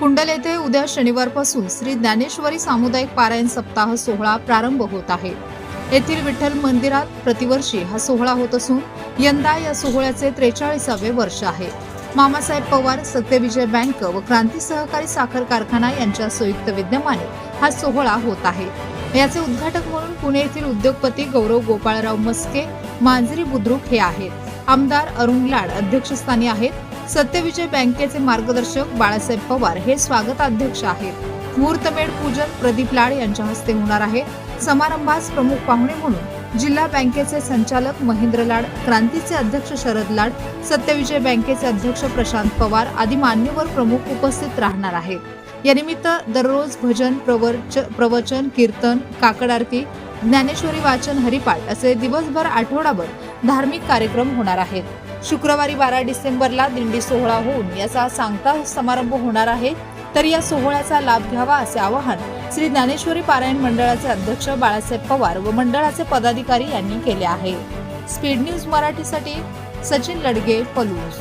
कुंडल येथे उद्या शनिवारपासून श्री ज्ञानेश्वरी सामुदायिक पारायण सप्ताह सोहळा प्रारंभ होत आहे. येथील विठ्ठल मंदिरात प्रतिवर्षी हा सोहळा होत असून यंदा या सोहळ्याचे त्रेचाळीसावे वर्ष आहे. मामासाहेब पवार सत्यविजय बँक व क्रांती सहकारी साखर कारखाना यांच्या संयुक्त विद्यमाने हा सोहळा होत आहे. याचे उद्घाटक म्हणून पुणे येथील उद्योगपती गौरव गोपाळराव मस्के मांजरी बुद्रुक हे आहेत. आमदार अरुण लाड अध्यक्षस्थानी आहेत. सत्यविजय बँकेचे मार्गदर्शक बाळासाहेब पवार हे स्वागताध्यक्ष आहेत. मुहूर्तमेढ पूजन प्रदीप लाड यांच्या हस्ते होणार आहे. समारंभास प्रमुख पाहुणे म्हणून जिल्हा बँकेचे संचालक महेंद्र लाड क्रांतीचे अध्यक्ष शरद लाड सत्यविजय बँकेचे अध्यक्ष प्रशांत पवार आदी मान्यवर प्रमुख उपस्थित राहणार आहेत. यानिमित्त दररोज भजन प्रवच प्रवचन कीर्तन काकड आरती ज्ञानेश्वरी वाचन हरिपाठ असे दिवसभर आठवडाभर धार्मिक कार्यक्रम होणार आहेत. शुक्रवारी बारा डिसेंबरला दिंडी सोहळा होऊन याचा सांगता समारंभ होणार आहे. तर या सोहळ्याचा लाभ घ्यावा असे आवाहन श्री ज्ञानेश्वरी पारायण मंडळाचे अध्यक्ष बाळासाहेब पवार व मंडळाचे पदाधिकारी यांनी केले आहे. स्पीड न्यूज मराठीसाठी सचिन लडगे पलूस.